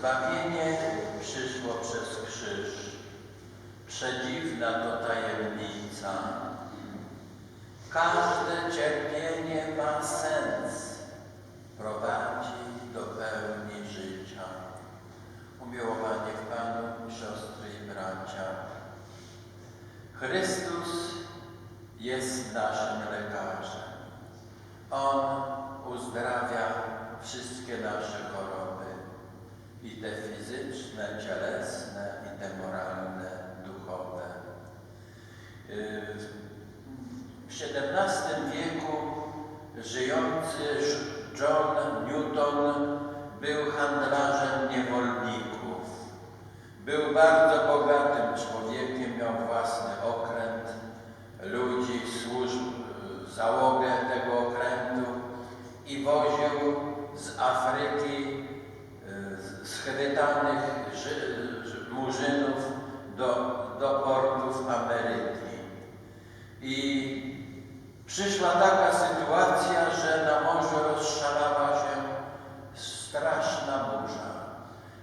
Zbawienie przyszło przez krzyż. Przedziwna to tajemnica. Każde cierpienie ma sens. Prowadzi do pełni życia. Umiłowanie w Panu, siostry i bracia. Chrystus jest naszym lekarzem. On uzdrawia wszystkie nasze choroby. I te fizyczne, cielesne, i te moralne, duchowe. W XVII wieku żyjący John Newton był handlarzem niewolników. Był bardzo bogatym człowiekiem, miał własny okręt, ludzi, służb, załogę tego okrętu i woził z Afryki schwytanych murzynów do, do portów Ameryki. I przyszła taka sytuacja, że na morzu rozszalała się straszna burza.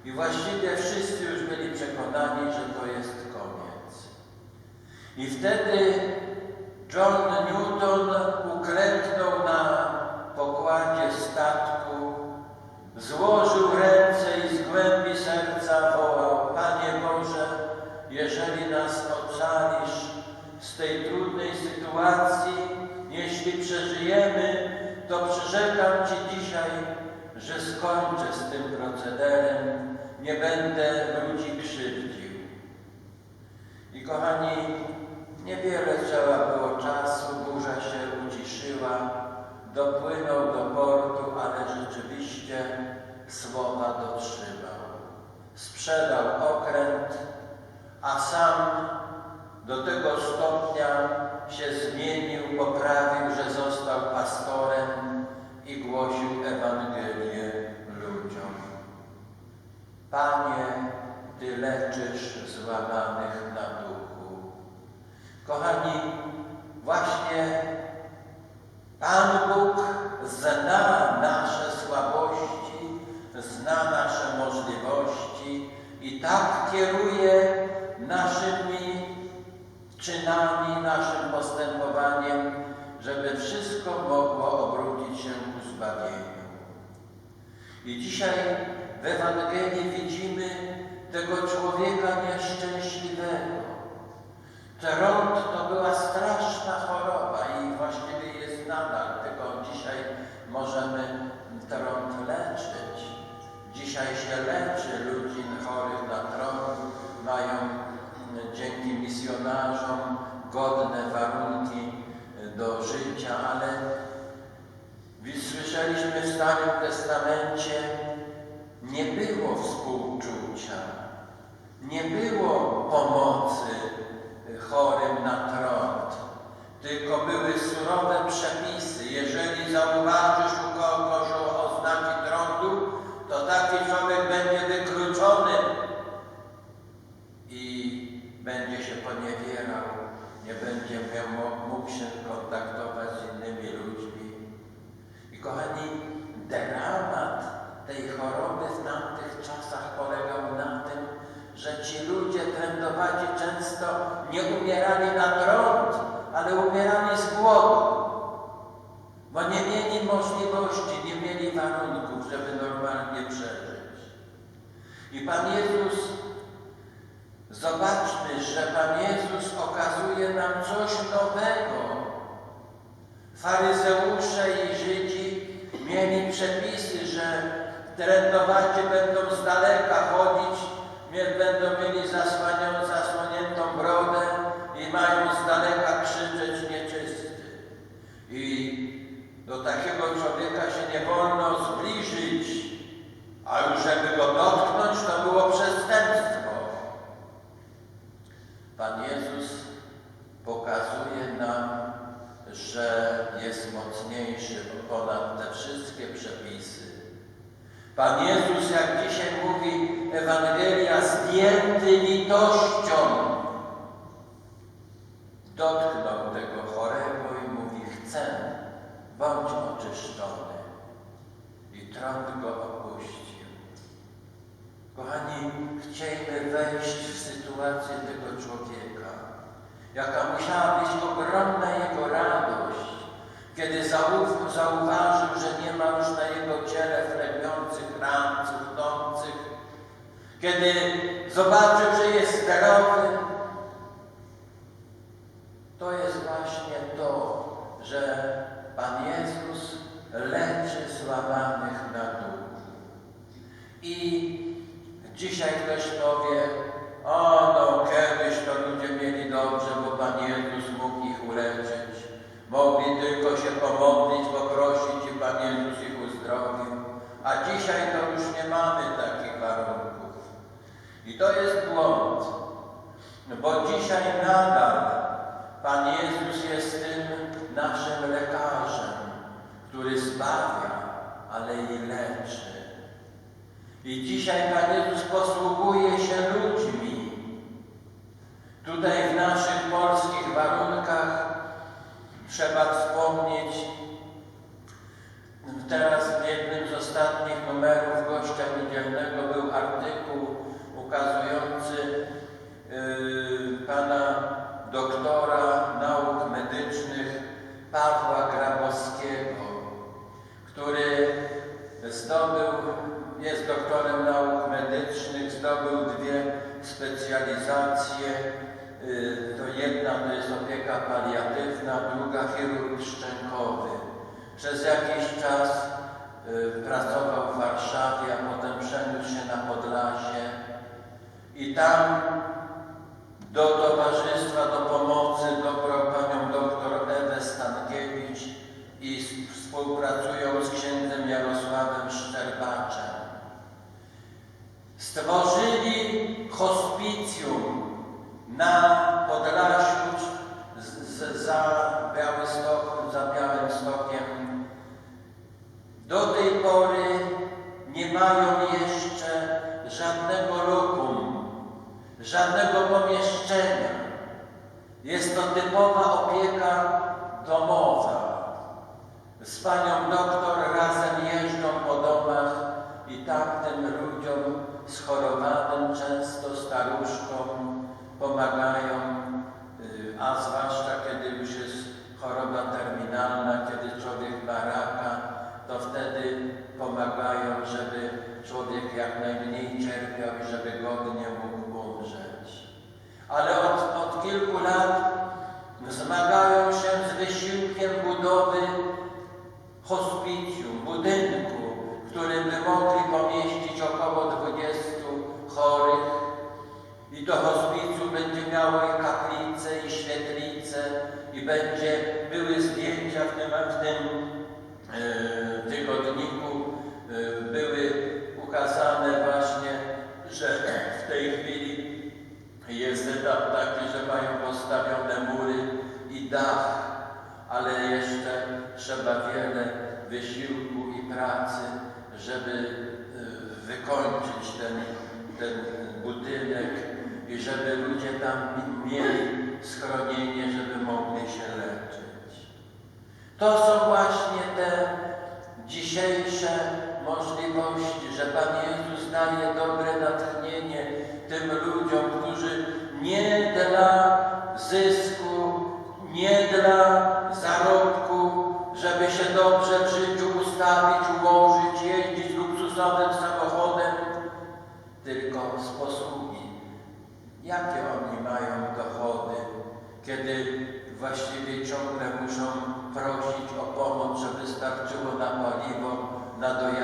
I właściwie wszyscy już byli przekonani, że to jest koniec. I wtedy John Newton uklęknął na pokładzie statku, złożył ręce z tej trudnej sytuacji, jeśli przeżyjemy, to przyrzekam Ci dzisiaj, że skończę z tym procederem, nie będę ludzi krzywdził. I kochani, niewiele trzeba było czasu, burza się uciszyła, dopłynął do portu, ale rzeczywiście słowa dotrzymał. Sprzedał okręt, a sam do tego stopnia się zmienił, poprawił, że został pastorem i głosił Ewangelię ludziom. Panie, Ty leczysz złamanych na duchu. Kochani, właśnie Pan Bóg zna nasze słabości, zna nasze możliwości i tak kieruje naszymi czynami, naszym postępowaniem, żeby wszystko mogło obrócić się ku zbawieniu. I dzisiaj w Ewangelii widzimy tego człowieka nieszczęśliwego. Trąd to była straszna choroba i właściwie jest nadal, tylko dzisiaj możemy trąd leczyć. Dzisiaj się leczy ludzi chorych na trąd, mają nie było pomocy y, chorym na trąd, tylko były surowe przepisy. Jeżeli zauważysz u kogoś oznaki trądu, to taki człowiek będzie wykluczony i będzie się poniewierał, nie będzie miał, mógł się kontaktować z innymi ludźmi. I kochani, dramat tej choroby w tamtych czasach polegał na tym, że ci ludzie trędowaci często nie umierali na trąd, ale umierali z głodu, bo nie mieli możliwości, nie mieli warunków, żeby normalnie przeżyć. I Pan Jezus, zobaczmy, że Pan Jezus okazuje pokazuje nam, że jest mocniejszy ponad te wszystkie przepisy. Pan Jezus, jak dzisiaj mówi Ewangelia, zdjęty litością, dotknął tego chorego i mówi, chcę, bądź oczyszczony. I trąd go opuścił. Kochani, chciejmy wejść w sytuację tego człowieka Jaka musiała być ogromna jego radość, kiedy zauważył, że nie ma już na jego ciele chlebiących ran, cuchnących. Kiedy zobaczył, Mogli tylko się pomodlić, poprosić i Pan Jezus ich uzdrowił. A dzisiaj to już nie mamy takich warunków. I to jest błąd. Bo dzisiaj nadal Pan Jezus jest tym naszym lekarzem, który zbawia, ale i leczy. I dzisiaj Pan Jezus posługuje się ludźmi. Tutaj w naszych polskich warunkach Trzeba wspomnieć teraz w jednym z ostatnich numerów gościa niedzielnego był artykuł ukazujący opieka paliatywna, druga chirurg szczękowy. Przez jakiś czas y, pracował w Warszawie, a potem przeniósł się na Podlasie i tam do towarzystwa, do pomocy dobrał panią doktor Ewę Stankiewicz i współpracują z księdzem Jarosławem Szczerbaczem. Stworzyli hospicjum na Podlasiu za Białystok, za Białym Ale dzisiejsze możliwości, że Pan wystarczyło nam paliwo na dojeżdżanie.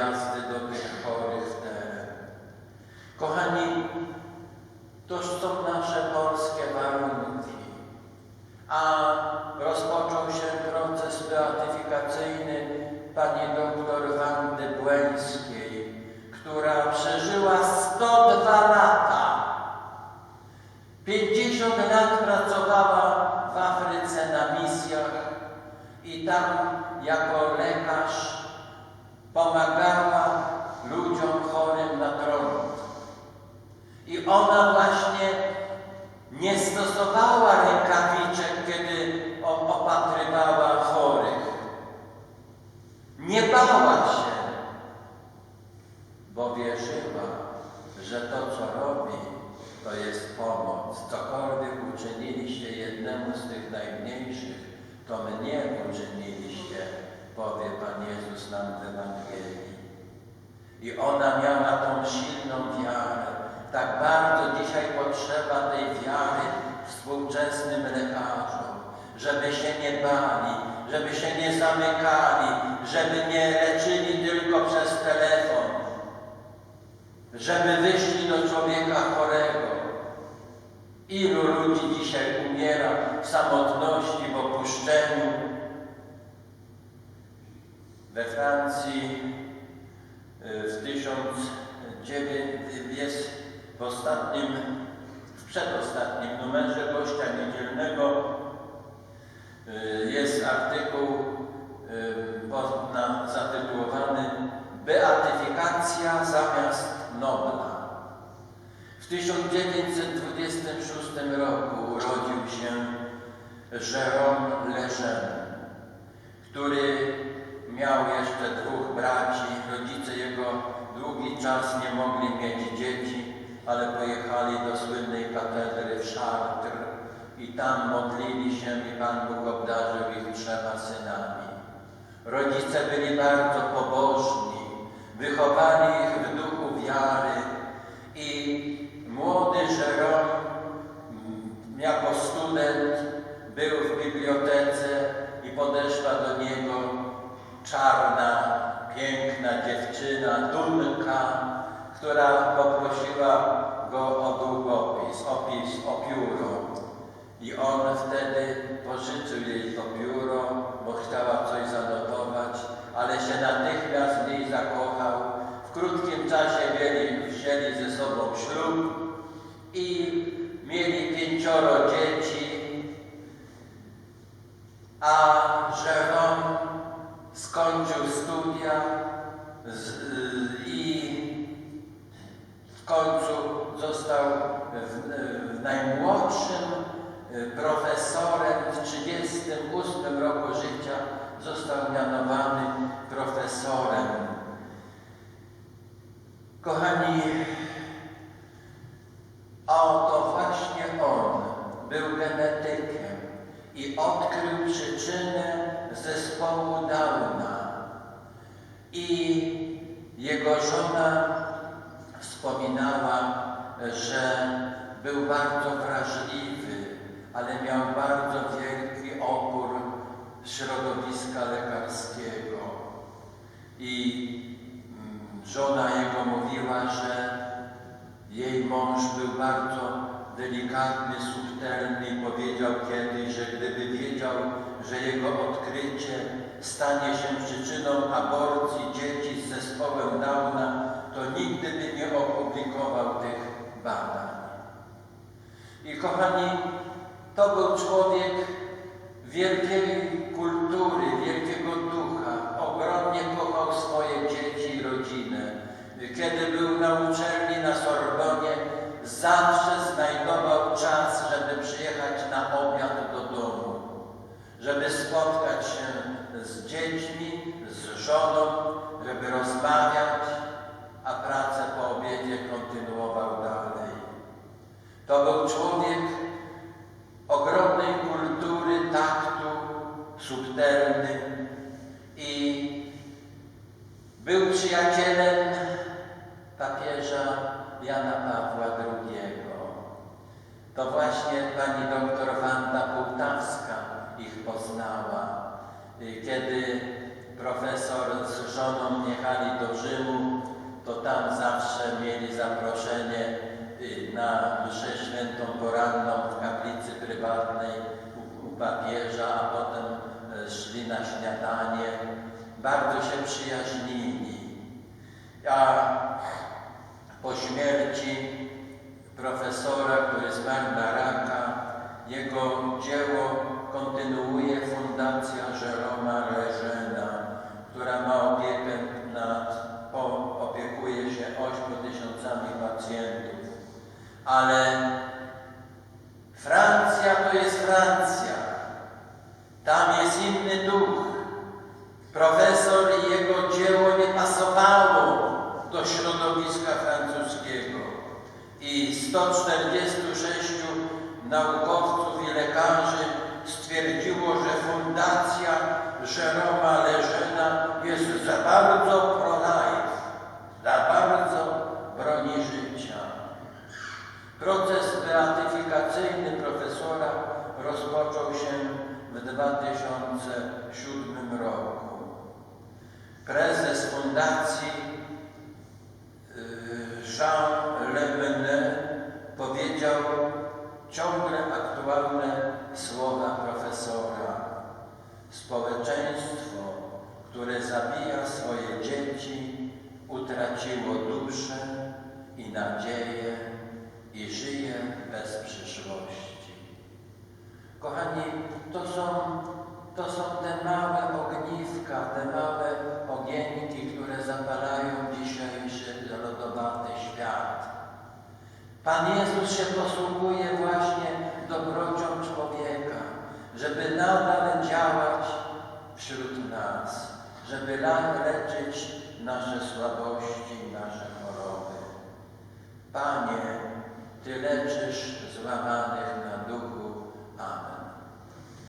Ona miała tą silną wiarę. Tak bardzo dzisiaj potrzeba tej wiary współczesnym lekarzom, żeby się nie bali, żeby się nie zamykali, żeby nie leczyli tylko przez telefon, żeby wyszli do człowieka chorego. Ilu ludzi dzisiaj umiera w samotności, w opuszczeniu. We Francji w 1900 jest w ostatnim, w przedostatnim numerze gościa niedzielnego y, jest artykuł y, zatytułowany Beatyfikacja zamiast Nobla. W 1926 roku urodził się Jérôme Lejeune, który miał jeszcze dwóch braci. Rodzice długi czas nie mogli mieć dzieci, ale pojechali do słynnej katedry w Chartres i tam modlili się i Pan Bóg obdarzył ich trzema synami. Rodzice byli bardzo pobożni, wychowali ich w duchu wiary i młody Jérôme mm, jako student był w bibliotece i podeszła do niego czarna, piękna dziewczyna, Dunka, która poprosiła go o długopis, opis, o pióro. I on wtedy pożyczył jej to pióro, bo chciała coś zanotować, ale się natychmiast w niej zakochał. W krótkim czasie mieli, wzięli ze sobą ślub i mieli pięcioro dzieci, a Jérôme skończył studia i w końcu został w najmłodszym y, profesorem w 38 roku życia został mianowany profesorem. Kochani, a oto właśnie on był genetykiem i odkrył przyczynę zespołu Downa. I jego żona wspominała, że był bardzo wrażliwy, ale miał bardzo wielki opór środowiska lekarskiego. I mm, żona jego mówiła, że jej mąż był bardzo delikatny, subtelny i powiedział kiedyś, że gdyby wiedział, że jego odkrycie stanie się przyczyną aborcji dzieci z zespołem Downa, to nigdy by nie opublikował tych badań. I kochani, to był człowiek wielkiej kultury, wielkiego ducha. Ogromnie kochał swoje dzieci i rodzinę. Kiedy był na uczelni na Sorbonie, zawsze znajdował czas, żeby przyjechać na obiad do domu, żeby spotkać się z dziećmi, z żoną, żeby rozmawiać, a pracę po obiedzie kontynuował dalej. To był człowiek ogromnej kultury, taktu, subtelny i był przyjacielem papieża Jana Pawła II. To właśnie pani doktor Wanda Półtawska ich poznała. Y, Kiedy profesor z żoną jechali do Rzymu, to tam zawsze mieli zaproszenie y, na mszę świętą poranną w kaplicy prywatnej u, u papieża, a potem y, szli na śniadanie. Bardzo się przyjaźnili. A po śmierci profesora, który zmarł na raka, jego dzieło kontynuuje Fundacja Jeroma Lejeuna, która ma opiekę nad, opiekuje się ośmiu tysiącami pacjentów. Ale Francja to jest Francja. Tam jest inny duch. Profesor i jego dzieło nie pasowało do środowiska francuskiego. I 146 naukowców i lekarzy stwierdziło, że fundacja Jeroma jest za bardzo pro-life, za bardzo broni życia. Proces beatyfikacyjny profesora rozpoczął się w 2007 roku. Prezes fundacji y, Jean Lemene powiedział ciągle aktualne słowa profesora. Społeczeństwo, które zabija swoje dzieci, utraciło duszę i nadzieję i żyje bez przyszłości. Kochani, to są, to są te małe ogniwka, te małe ogienki, które zapalają dzisiejszy lodowaty świat. Pan Jezus się posługuje właśnie dobrocią człowieka, żeby nadal działać wśród nas, żeby leczyć nasze słabości, nasze choroby. Panie, Ty leczysz złamanych